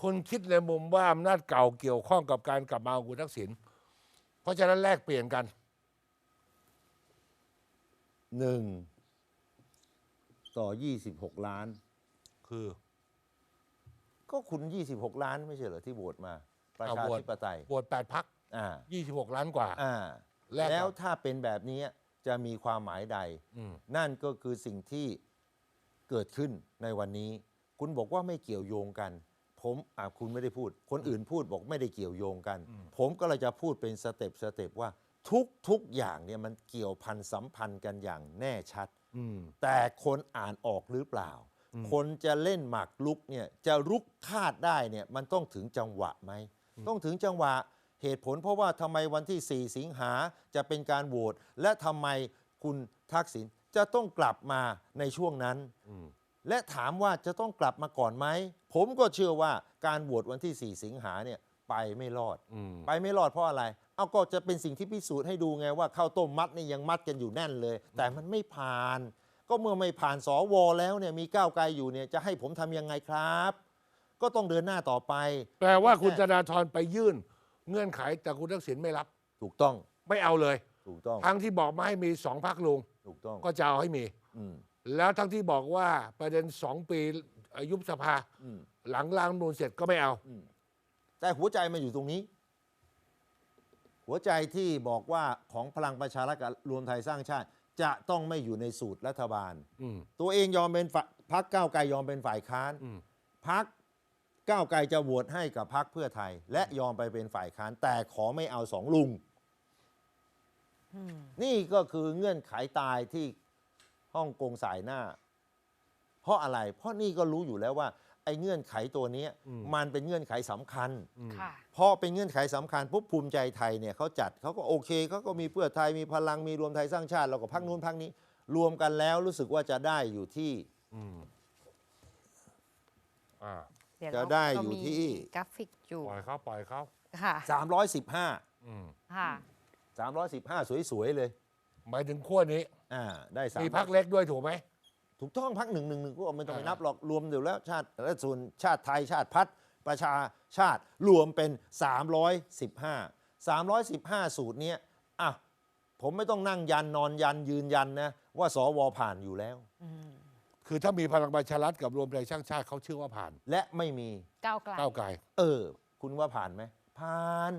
[SPEAKER 2] คุณคิดในมุมว่าอำนาจเก่าเกี่ยวข้องกับการกลับมาของคุณทักษิณเพราะฉะนั้นแลกเปลี่ยนกัน
[SPEAKER 1] หนึ่งต่อยี่สิบหกล้าน
[SPEAKER 2] คือ
[SPEAKER 1] ก็คุณยี่สิบหกล้านไม่ใช่เหรอที่โหวตมา ประ
[SPEAKER 2] เอา
[SPEAKER 1] ชา
[SPEAKER 2] โหวต
[SPEAKER 1] ธิปไตย
[SPEAKER 2] โหวตแปดพัก
[SPEAKER 1] อ่า
[SPEAKER 2] ยี่สิบหกล้านกว่า
[SPEAKER 1] อ่า
[SPEAKER 2] แลกกับ
[SPEAKER 1] แล้วถ้าเป็นแบบนี้จะมีความหมายใด
[SPEAKER 2] อืม
[SPEAKER 1] นั่นก็คือสิ่งที่เกิดขึ้นในวันนี้ คุณบอกว่าไม่เกี่ยวโยงกัน ผมอ่าคุณไม่ได้พูด คนอื่นพูดบอกไม่ได้เกี่ยวโยงกัน ผมก็เลยจะพูดเป็นสเต็ปสเต็ปว่าทุกทุกอย่างเนี่ยมันเกี่ยวพันสัมพันธ์กันอย่างแน่ชัด
[SPEAKER 2] อืม
[SPEAKER 1] แต่คนอ่านออกหรือเปล่า คนจะเล่นหมากลุกเนี่ยจะลุกคาดได้เนี่ยมันต้องถึงจังหวะไหมต้องถึงจังหวะเหตุผลเพราะว่าทำไมวันที่ 4 สิงหาจะเป็นการโหวตและทำไมคุณทักษิณจะต้องกลับมาในช่วงนั้น
[SPEAKER 2] อืม
[SPEAKER 1] และถามว่าจะต้องกลับมาก่อนไหม ผมก็เชื่อว่าการโหวตวันที่ 4 สิงหาเนี่ยไปไม่รอด
[SPEAKER 2] อืม
[SPEAKER 1] ไปไม่รอดเพราะอะไร เอาก็จะเป็นสิ่งที่พิสูจน์ให้ดูไงว่าข้าวต้มมัดนี่ยังมัดกันอยู่แน่นเลย แต่มันไม่ผ่าน ก็เมื่อไม่ผ่านสวแล้วเนี่ยมีก้าวไกลอยู่เนี่ยจะให้ผมทำยังไงครับ ก็ต้องเดินหน้าต่อไป
[SPEAKER 2] แปลว่าคุณธนาธรไปยื่น เงื่อนไขแต่คุณทักษิณไม่รับ
[SPEAKER 1] ถูกต้อง
[SPEAKER 2] ไม่เอาเลย
[SPEAKER 1] ถูกต้อง
[SPEAKER 2] ทั้งที่บอกมาให้มีสองพักลุง
[SPEAKER 1] ถูกต้อง
[SPEAKER 2] ก็จะเอาให้มี
[SPEAKER 1] อืม
[SPEAKER 2] แล้วทั้งที่บอกว่าประเด็นสองปียุบสภา
[SPEAKER 1] อืม
[SPEAKER 2] หลังล้างนูนเสร็จก็ไม่เอา
[SPEAKER 1] อืมแต่หัวใจมันอยู่ตรงนี้ หัวใจที่บอกว่าของพลังประชารัฐกับรวมไทยสร้างชาติ จะต้องไม่อยู่ในสูตรรัฐบาล
[SPEAKER 2] อืม
[SPEAKER 1] ตัวเองยอมเป็นฝ่ายพักก้าวไกลยอมเป็นฝ่ายค้าน
[SPEAKER 2] อืม
[SPEAKER 1] พักก้าวไกลจะโหวตให้กับพักเพื่อไทย และยอมไปเป็นฝ่ายค้าน แต่ขอไม่เอาสองลุงนี่ก็คือเงื่อนไขตายที่ ฮ่องกงสายหน้า เพราะอะไร เพราะนี่ก็รู้อยู่แล้วว่าไอ้เงื่อนไขตัวเนี้ย
[SPEAKER 2] อืม
[SPEAKER 1] มันเป็นเงื่อนไขสำคัญ
[SPEAKER 3] ค่ะ
[SPEAKER 1] พอเป็นเงื่อนไขสำคัญปุ๊บภูมิใจไทยเนี่ยเขาจัดเขาก็โอเคเขาก็มีเพื่อไทยมีพลังมีรวมไทยสร้างชาติแล้วก็พักนู้นพักนี้ รวมกันแล้วรู้สึกว่าจะได้อยู่ที่
[SPEAKER 2] อืมอ่า
[SPEAKER 3] เดี๋ยว
[SPEAKER 1] จะ
[SPEAKER 3] เรา
[SPEAKER 1] ได้
[SPEAKER 3] เรา
[SPEAKER 1] อยู่
[SPEAKER 3] มี
[SPEAKER 1] ที่
[SPEAKER 3] กราฟิกอยู่
[SPEAKER 2] ปล่อยเขาปล่อยเขา
[SPEAKER 3] ค่ะ
[SPEAKER 1] 315
[SPEAKER 2] อืม
[SPEAKER 3] ค่ะ
[SPEAKER 1] 315สวยๆเลย
[SPEAKER 2] หมายถึงขั้วนี้
[SPEAKER 1] อ่าได้สาม
[SPEAKER 2] มีพักเล็กด้วยถูกไหม
[SPEAKER 1] ถูกต้องพักหนึ่งหนึ่งหนึ่งก็ไม่ต้องไป
[SPEAKER 2] อ่านั
[SPEAKER 1] นับหรอกรวมเดี๋ยวแล้วชาติและส่วนชาติไทยชาติพัฒน์ประชาชาติรวมเป็น 315 315 สูตรเนี้ยอะผมไม่ต้องนั่งยันนอนยันยืนยันนะว่าสวผ่านอยู่แล้ว
[SPEAKER 2] คือถ้ามีพลังประชารัฐกับรวมไทยสร้างชาติเขาเชื่อว่าผ่าน
[SPEAKER 1] และไม่มี
[SPEAKER 3] ก้าวไกล
[SPEAKER 2] ก้าวไกล
[SPEAKER 1] เออ คุณว่าผ่านไหมผ่าน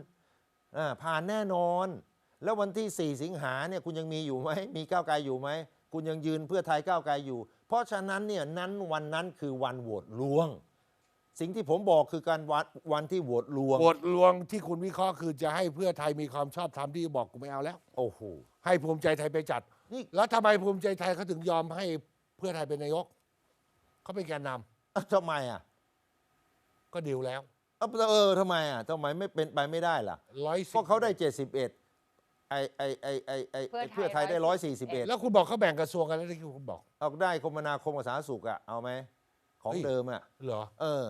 [SPEAKER 1] อ่าผ่านแน่นอน แล้ววันที่ 4 สิงหาเนี่ยคุณยังมีอยู่ไหมมีก้าวไกลอยู่ไหมคุณยังยืนเพื่อไทยก้าวไกลอยู่ เพราะฉะนั้นเนี่ยนั้นวันนั้นคือวันโหวตลวง สิ่งที่ผมบอกคือการวันวันที่โหวตลวง
[SPEAKER 2] บทลวงที่คุณวิเคราะห์คือจะให้เพื่อไทยมีความชอบธรรมที่บอกกูไม่เอาแล้ว
[SPEAKER 1] โอ้โห
[SPEAKER 2] ให้ภูมิใจไทยไปจัด
[SPEAKER 1] นี่
[SPEAKER 2] แล้วทำไมภูมิใจไทยเขาถึงยอมให้เพื่อไทยเป็นนายกเขาเป็นแกนน
[SPEAKER 1] เอ้าทำไมอะำ
[SPEAKER 2] ก็ดีลแล้ว
[SPEAKER 1] เอ้าเออทำไมอะทำไมไม่เป็นไปไม่ได้ล่ะ
[SPEAKER 2] ร้อย
[SPEAKER 1] เพราะเขาได้ 71 ไอไอไอไอไอไอ้เพื่อไทยได้ 141
[SPEAKER 2] แล้วคุณบอกเขาแบ่งกระทรวงกันแล้วที่คุณบอก
[SPEAKER 1] เอาได้คมนาคมกับสาธารณสุขอะเอาไหมของ
[SPEAKER 2] เฮ้ย
[SPEAKER 1] เดิมอะ
[SPEAKER 2] เหรอ
[SPEAKER 1] เออ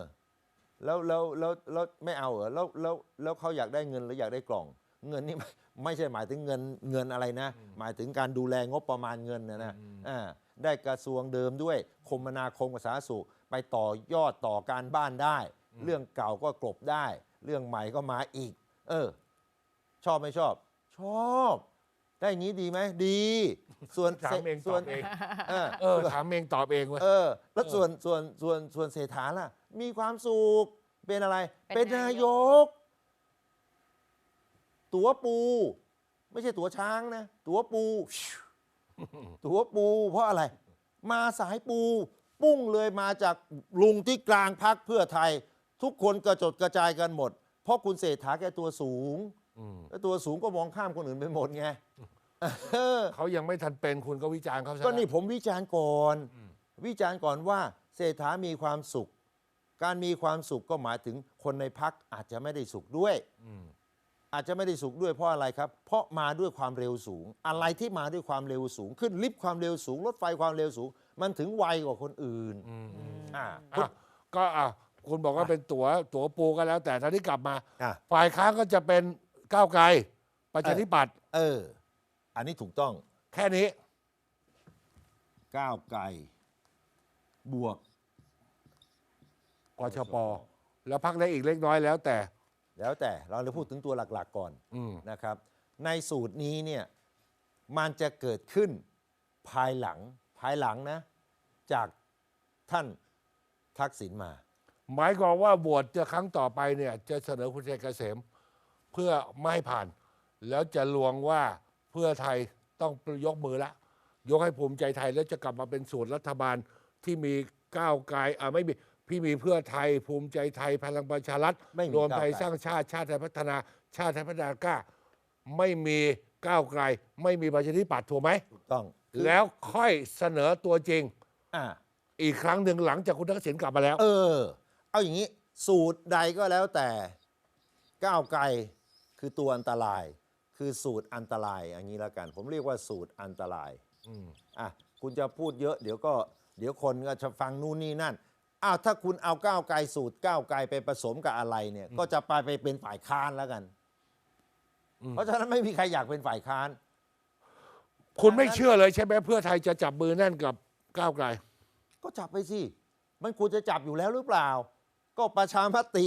[SPEAKER 1] แล้วแล้วแล้วแล้วไม่เอาเหรอแล้วแล้วแล้วเขาอยากได้เงินหรืออยากได้กล่อง เงินนี่ไม่ไม่ใช่หมายถึงเงินเงินอะไรนะ หมายถึงการดูแลงบประมาณเงินนะนะอ่าได้กระทรวงเดิมด้วยคมนาคมกับสาธารณสุข ไปต่อยอดต่อการบ้านได้ เรื่องเก่าก็กลบได้ เรื่องใหม่ก็มาอีก เออ ชอบไม่ชอบ ชอบ ได้อย่างนี้ดีไหมดี ส่วน
[SPEAKER 2] ถามเองต
[SPEAKER 1] ส่
[SPEAKER 2] อ
[SPEAKER 1] วน
[SPEAKER 2] บเอง
[SPEAKER 1] เออ
[SPEAKER 2] เออถามเองตอบเองเว้ย
[SPEAKER 1] เออ แล้ว
[SPEAKER 2] เออ
[SPEAKER 1] ส่วนส่วนส่วนส่วนเศรษฐาล่ะ มีความสุขเป็นอะไร
[SPEAKER 3] เป็น
[SPEAKER 1] เป็นนานา
[SPEAKER 3] ย
[SPEAKER 1] ย
[SPEAKER 3] ก
[SPEAKER 1] กตัวปู ไม่ใช่ตัวช้างนะ ตัวปู ตัวปูเพราะอะไร มาสายปู ปุ้งเลยมาจากลุงที่กลางพักเพื่อไทย ทุกคนกระจดกระจายกันหมด เพราะคุณเศรษฐาแกตัวสูง
[SPEAKER 2] อืม
[SPEAKER 1] แล้วตัวสูงก็มองข้ามคนอื่นไปหมดไงเออ
[SPEAKER 2] เขายังไม่ทันเป็นคุณก็วิจารณ์เขาซะ
[SPEAKER 1] ก็นี่ผมวิจารณ์ก่อน วิจารณ์ก่อนว่าเศรษฐามีความสุข การมีความสุขก็หมายถึงคนในพักอาจจะไม่ได้สุขด้วย
[SPEAKER 2] อืม
[SPEAKER 1] อาจจะไม่ได้สุขด้วยเพราะอะไรครับ เพราะมาด้วยความเร็วสูง อะไรที่มาด้วยความเร็วสูง ขึ้นลิฟต์ความเร็วสูง รถไฟความเร็วสูง มันถึงไวกว่าคนอื่น
[SPEAKER 2] อืมอืม
[SPEAKER 1] อ่า
[SPEAKER 2] อะก็อะคุณบอกว่าเป็นตั๋วตั๋วปูก็แล้ว แต่ตอนนี้กลับมา
[SPEAKER 1] อะ
[SPEAKER 2] ฝ่ายค้านก็จะเป็น ก้าวไกลประชาธิปัตย์
[SPEAKER 1] เออ อันนี้ถูกต้อง
[SPEAKER 2] แค่นี้
[SPEAKER 1] ก้าวไกลบวก
[SPEAKER 2] กชปแล้วพักได้อีกเล็กน้อยแล้วแต่
[SPEAKER 1] แล้วแต่เราจะพูดถึงตัวหลักๆก่อน
[SPEAKER 2] อืม
[SPEAKER 1] นะครับ ในสูตรนี้เนี่ยมันจะเกิดขึ้นภายหลังภายหลังนะ จากท่านทักษิณมา
[SPEAKER 2] หมายความว่าโหวตจะครั้งต่อไปเนี่ย จะเสนอคุณชัยเกษม เพื่อไม่ให้ผ่าน แล้วจะลวงว่าเพื่อไทยต้องยกมือละ ยกให้ภูมิใจไทยแล้วจะกลับมาเป็นส่วนรัฐบาลที่มีก้าวไกลอ่าไม่มีพี่มีเพื่อไทยภูมิใจไทยพลังประชารัฐ
[SPEAKER 1] ไม่มี
[SPEAKER 2] รวมไทย
[SPEAKER 1] ก้าวไกล
[SPEAKER 2] สร้างชาติชาติไทยพัฒนา ชาติไทยพัฒนากล้า ไม่มีก้าวไกล ไม่มีประชาธิปัตย์ถูกไหม
[SPEAKER 1] ถูกต้องคือ
[SPEAKER 2] แล้วค่อยเสนอตัวจริง
[SPEAKER 1] อ่า
[SPEAKER 2] อีกครั้งหนึ่งหลังจากคุณทักษิณกลับมาแล้ว
[SPEAKER 1] เออ เอาอย่างนี้ สูตรใดก็แล้วแต่ก้าวไกล คือตัวอันตราย คือสูตรอันตรายอย่างนี้แล้วกัน ผมเรียกว่าสูตรอันตราย
[SPEAKER 2] อืม
[SPEAKER 1] อะคุณจะพูดเยอะเดี๋ยวก็เดี๋ยวคนก็จะฟังนู่นนี่นั่นอ้าวถ้าคุณเอาก้าวไกลสูตรก้าวไกลไปผสมกับอะไรเนี่ย ก็จะไปไปเป็นฝ่ายค้านแล้วกัน
[SPEAKER 2] อืม
[SPEAKER 1] เพราะฉะนั้นไม่มีใครอยากเป็นฝ่ายค้าน
[SPEAKER 2] คุณไม่เชื่อเลยใช่ไหมเพื่อไทยจะจับมือแน่นกับก้าวไกล
[SPEAKER 1] ก็จับไปสิมันควรจะจับอยู่แล้วหรือเปล่า ก็ประชามติ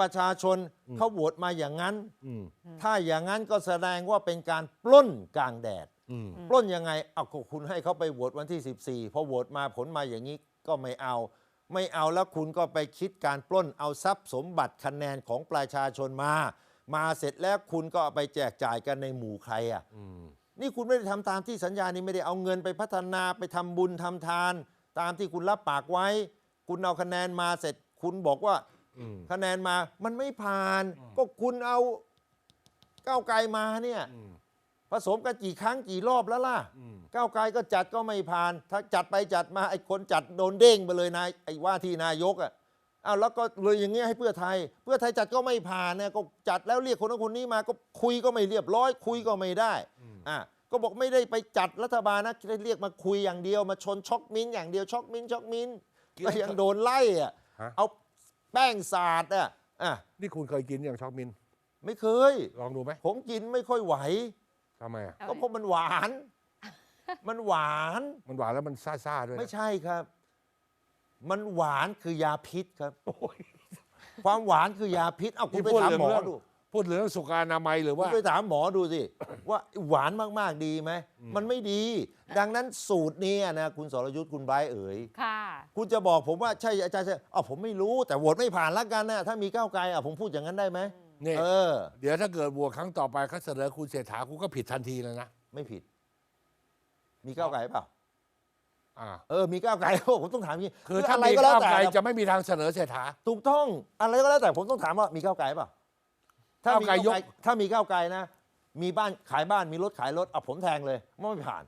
[SPEAKER 1] ประชาชนเขาโหวตมาอย่างนั้น
[SPEAKER 2] อืม
[SPEAKER 1] ถ้าอย่างนั้นก็แสดงว่าเป็นการปล้นกลางแดด
[SPEAKER 2] อืม
[SPEAKER 1] ปล้นยังไงเอาก็คุณให้เขาไปโหวตวันที่ 14พอโหวตมาผลมาอย่างนี้ก็ไม่เอา ไม่เอาแล้วคุณก็ไปคิดการปล้นเอาทรัพย์สมบัติคะแนนของประชาชนมา มาเสร็จแล้วคุณก็เอาไปแจกจ่ายกันในหมู่ใครอะ
[SPEAKER 2] อืม
[SPEAKER 1] นี่คุณไม่ได้ทำตามที่สัญญานี่ไม่ได้เอาเงินไปพัฒนาไปทำบุญทำทาน ตามที่คุณรับปากไว้ คุณเอาคะแนนมาเสร็จ คุณบอกว่า
[SPEAKER 2] อืม
[SPEAKER 1] คะแนนมามันไม่ผ่าน ก็คุณเอาก้าวไกลมาเนี่ย
[SPEAKER 2] อืม
[SPEAKER 1] ผสมกันกี่ครั้งกี่รอบแล้วล่ะ
[SPEAKER 2] อืม
[SPEAKER 1] ก้าวไกลก็จัดก็ไม่ผ่าน ถ้าจัดไปจัดมาไอ้คนจัดโดนเด้งไปเลยนายไอ้ว่าที่นายกอะอ้าวแล้วก็เลยอย่างเงี้ยให้เพื่อไทย เพื่อไทยจัดก็ไม่ผ่านเนี่ยก็จัดแล้วเรียกคนนั้นคนนี้มาก็คุยก็ไม่เรียบร้อย คุยก็ไม่ได้อะก็บอกไม่ได้ไปจัดรัฐบาลนะได้เรียกมาคุยอย่างเดียวมาชนช็อกมิ้นท์อย่างเดียวช็อกมิ้นท์ช็อกมิ้นท์ก็ยังโดนไล่อะ
[SPEAKER 2] ฮะ
[SPEAKER 1] เอา แป้งสาดอะอะ
[SPEAKER 2] นี่คุณเคยกินอย่างช็อกมิน
[SPEAKER 1] ไม่เคย
[SPEAKER 2] ลองดูไหม
[SPEAKER 1] ผมกินไม่ค่อยไหว
[SPEAKER 2] ทำไมอะ
[SPEAKER 1] ก็เพราะมันหวาน มันหวาน
[SPEAKER 2] มันหวานแล้วมันซ่าๆด้วยนะ
[SPEAKER 1] ไม่ใช่ครับ มันหวานคือยาพิษครับ ความหวานคือยาพิษ เอาคุณไป
[SPEAKER 2] พูด
[SPEAKER 1] ถาม
[SPEAKER 2] เรื่อง
[SPEAKER 1] หมอ
[SPEAKER 2] เรื่อง
[SPEAKER 1] ดู
[SPEAKER 2] พูดเรื่องสุขอนามัยหรือ
[SPEAKER 1] คุ
[SPEAKER 2] ว่า
[SPEAKER 1] ณไปถามหมอดูสิ ว่าหวานมากๆดีไหม มันไม่ดี ดังนั้นสูตรนี้นะคุณสรยุทธ์คุณไบรท์เอ๋ย
[SPEAKER 3] ค่ะ
[SPEAKER 1] คุณจะบอกผมว่าใช่อาจารย์ใช่อ๋อผมไม่รู้แต่โหวตไม่ผ่านละกันนะถ้ามีก้าวไกลอะผมพูดอย่างนั้นได้ไหม
[SPEAKER 2] นี่
[SPEAKER 1] เออ
[SPEAKER 2] เดี๋ยวถ้าเกิดบวกครั้งต่อไปเขาเสนอคุณเศรษฐาคุณก็ผิดทันทีเลยนะ
[SPEAKER 1] ไม่ผิด มีก้าวไกลเปล่า
[SPEAKER 2] อ่า
[SPEAKER 1] เออมีก้าวไกลผมต้องถามอย่างนี้
[SPEAKER 2] คือถ้า
[SPEAKER 1] อะไร
[SPEAKER 2] มี
[SPEAKER 1] ก็แล้ว
[SPEAKER 2] ก้าว
[SPEAKER 1] แต่
[SPEAKER 2] ไกลจะไม่มีทางเสนอเศรษฐา
[SPEAKER 1] ถูกต้องอะไรก็แล้วแต่ผมต้องถามว่ามีก้าวไกลเปล่า ถ้ามี
[SPEAKER 2] ก้าวไกล
[SPEAKER 1] ก้าวไกล
[SPEAKER 2] ยก
[SPEAKER 1] ถ้ามีก้าวไกลนะ มีบ้านขายบ้านมีรถขายรถเอาผมแทงเลยไม่ผ่าน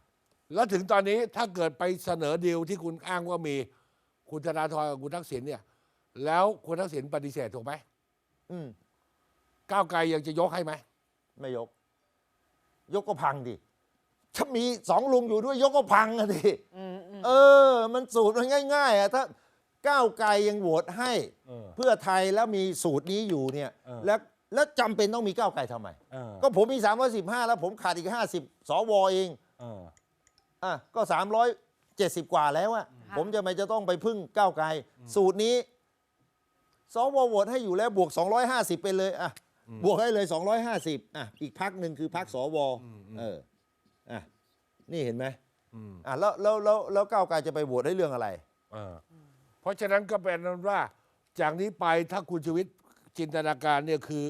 [SPEAKER 2] แล้วถึงตอนนี้ถ้าเกิดไปเสนอดีลที่คุณอ้างว่ามีคุณธนาธรกับคุณทักษิณเนี่ย แล้วคุณทักษิณปฏิเสธถูกไหม
[SPEAKER 1] อืม
[SPEAKER 2] ก้าวไกลยังจะยกให้ไหม
[SPEAKER 1] ไม่ยก ยกก็พังดิถ้ามีสองลุงอยู่ด้วยยกก็พังอะดิ
[SPEAKER 3] อืมอืม
[SPEAKER 1] เออ มันสูตรมันง่าย ๆอะถ้าก้าวไกลยังโหวตให้
[SPEAKER 2] เออ
[SPEAKER 1] เพื่อไทยแล้วมีสูตรนี้อยู่เนี่ย
[SPEAKER 2] เออ
[SPEAKER 1] แล้ว แล้วจำเป็นต้องมีก้าวไกลทำไม
[SPEAKER 2] เออ
[SPEAKER 1] ก็ผมมี315 แล้วผมขาดอีก 50สวเอง
[SPEAKER 2] เออ
[SPEAKER 1] อะก็ 370 กว่าแล้วอะ
[SPEAKER 3] ค่ะ
[SPEAKER 1] ผมจะไม่จะต้องไปพึ่งก้าวไกล สูตรนี้สวโหวตให้อยู่แล้วบวก 250 ไปเลยอะบวกให้เลย 250อะอีกพักหนึ่งคือพักสวเอออะนี่เห็นไหม
[SPEAKER 2] อืม
[SPEAKER 1] อะแล้วแล้วแล้วแล้วก้าวไกลจะไปโหวตให้เรื่องอะไร
[SPEAKER 2] เออเพราะฉะนั้นก็เป็นนั้นว่า จากนี้ไปถ้าคุณชีวิต จินตนาการเนี่ยคือ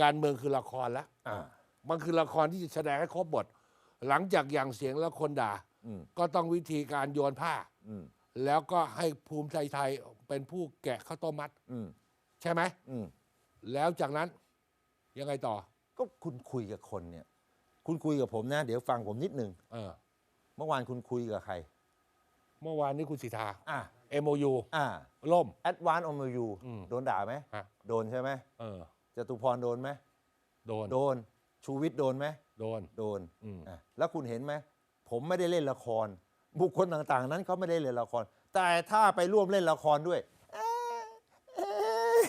[SPEAKER 2] การเมืองคือละครแล้ว
[SPEAKER 1] อ่า
[SPEAKER 2] มันคือละครที่จะแสดงให้ครบบทหลังจากอย่างเสียงแล้วคนด่า
[SPEAKER 1] อืม
[SPEAKER 2] ก็ต้องวิธีการโยนผ้า
[SPEAKER 1] อืม
[SPEAKER 2] แล้วก็ให้ภูมิใจไทยเป็นผู้แกะข้าวต้มมัด
[SPEAKER 1] อืม
[SPEAKER 2] ใช่ไหม
[SPEAKER 1] อืม
[SPEAKER 2] แล้วจากนั้นยังไงต่อ
[SPEAKER 1] ก็คุณคุยกับคนเนี่ย คุณคุยกับผมนะ เดี๋ยวฟังผมนิดนึง
[SPEAKER 2] เออ
[SPEAKER 1] เมื่อวานคุณคุยกับใคร
[SPEAKER 2] เมื่อวานนี้คุณสิทธา
[SPEAKER 1] อะ
[SPEAKER 2] MOU
[SPEAKER 1] อ่า
[SPEAKER 2] ล่ม
[SPEAKER 1] แอดวานอมยู
[SPEAKER 2] อืม
[SPEAKER 1] โดนด่าไหม
[SPEAKER 2] ฮะ
[SPEAKER 1] โดนใช่ไหม
[SPEAKER 2] เออ
[SPEAKER 1] จตุพรโดนไหม
[SPEAKER 2] โดน
[SPEAKER 1] โดนชูวิทย์โดนไหม
[SPEAKER 2] โดน
[SPEAKER 1] โดน
[SPEAKER 2] อืม
[SPEAKER 1] อะแล้วคุณเห็นไหมผมไม่ได้เล่นละคร บุคคลต่างๆ นั้นเขาไม่ได้เล่นละคร แต่ถ้าไปร่วมเล่นละครด้วยเอ๊ะเอ๊ะ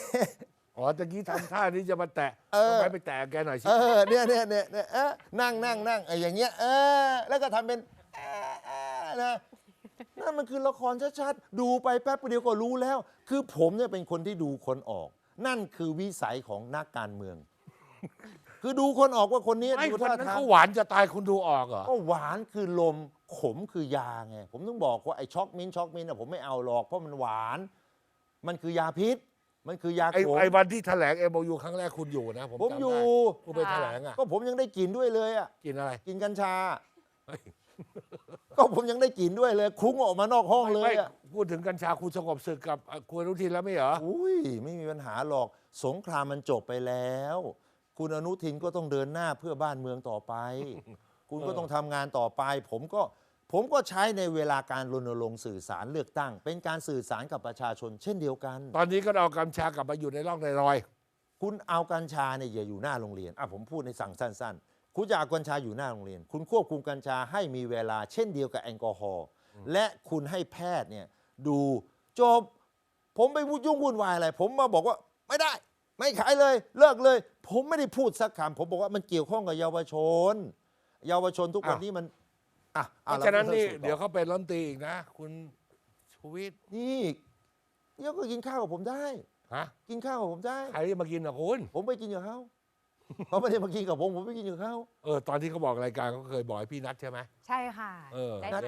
[SPEAKER 2] อ๋อตะกี้ทำท่านี้จะมาแตะ
[SPEAKER 1] เออ
[SPEAKER 2] ทำไมไปแตะแกหน่อยสิ
[SPEAKER 1] เออเนี่ยเนี่ยเนี่ยเนี่ยเออนั่งนั่งนั่งไอ้อย่างเงี้ยเออแล้วก็ทำเป็นเอ๊ะเอ๊ะนะ นั่นมันคือละครชัดๆ ดูไปแป๊บเดียวก็รู้แล้ว คือผมเนี่ยเป็นคนที่ดูคนออก นั่นคือวิสัยของนักการเมือง คือดูคนออกว่าคนนี้
[SPEAKER 2] ไอ้
[SPEAKER 1] ดู
[SPEAKER 2] คน
[SPEAKER 1] ท่า
[SPEAKER 2] นั้น
[SPEAKER 1] ทาง
[SPEAKER 2] เขาหวานจะตายคุณดูออกเหรอ
[SPEAKER 1] ก็หวานคือลมขมคือยาไง ผมต้องบอกว่าไอ้ช็อกมิ้นท์ช็อกมิ้นท์อะผมไม่เอาหรอกเพราะมันหวาน มันคือยาพิษ มันคือยา
[SPEAKER 2] ไอ้
[SPEAKER 1] ขม
[SPEAKER 2] ไอ้วันที่แถลง MOU ครั้งแรกคุณอยู่นะ ผม
[SPEAKER 1] ผม
[SPEAKER 2] จำ
[SPEAKER 1] อยู่
[SPEAKER 2] ได้คุณไปแถลงอะ
[SPEAKER 1] ก็ผมยังได้กลิ่นด้วยเลยอะ
[SPEAKER 2] กินอะไร
[SPEAKER 1] กินกัญชา
[SPEAKER 2] เฮ้ย
[SPEAKER 1] ก็ผมยังได้กลิ่นด้วยเลยคลุ้งออกมานอกห้องเลย
[SPEAKER 2] ไม่
[SPEAKER 1] อะ
[SPEAKER 2] พูดถึงกัญชาคุณสงบศึกกับเอ่อคุณอนุทินแล้วไม่เหรอ
[SPEAKER 1] อุ้ยไม่มีปัญหาหรอกสงครามมันจบไปแล้ว คุณอนุทินก็ต้องเดินหน้าเพื่อบ้านเมืองต่อไป คุณก็
[SPEAKER 2] เออ
[SPEAKER 1] ต้องทำงานต่อไป ผมก็ผมก็ใช้ในเวลาการรณรงค์สื่อสารเลือกตั้ง เป็นการสื่อสารกับประชาชน เช่นเดียวกัน
[SPEAKER 2] ตอนนี้ก็เอากัญชากลับมาอยู่ในร่องในรอย
[SPEAKER 1] คุณเอากัญชาเนี่ยอย่าอยู่หน้าโรงเรียนอะผมพูดในสั่งสั้น ๆ คุณจะเอากัญชาอยู่หน้าโรงเรียน คุณควบคุมกัญชาให้มีเวลาเช่นเดียวกับแอลกอฮอล์และคุณให้แพทย์เนี่ยดูจบ ผมไปยุ่งวุ่นวายอะไร ผมมาบอกว่าไม่ได้ ไม่ขายเลย เลิกเลย ผมไม่ได้พูดสักคำผมบอกว่ามันเกี่ยวข้องกับเยาวชน เยาวชนทุกวัน
[SPEAKER 2] อ้าว
[SPEAKER 1] นี้มันอะ
[SPEAKER 2] เพราะฉะนั้นนี่
[SPEAKER 1] รา
[SPEAKER 2] เดี๋ยวเขาเป็นรัฐมนตรีอีกนะ คุณชูวิทย์
[SPEAKER 1] นี่เดี๋ยวก็กินข้าวกับผมได้
[SPEAKER 2] ฮะ
[SPEAKER 1] กินข้าวกับผมได้
[SPEAKER 2] ใครจะมากินอะคุณ
[SPEAKER 1] ผมไปกินกับเขา เขาไม่ได้มากินกับผมผมไปกินกับเขา
[SPEAKER 2] เออตอนที่เขาบอกรายการเขาเคยบอกให้พี่นัดใช่ไหม
[SPEAKER 3] ใช่ค่ะ
[SPEAKER 2] เออ
[SPEAKER 3] ได้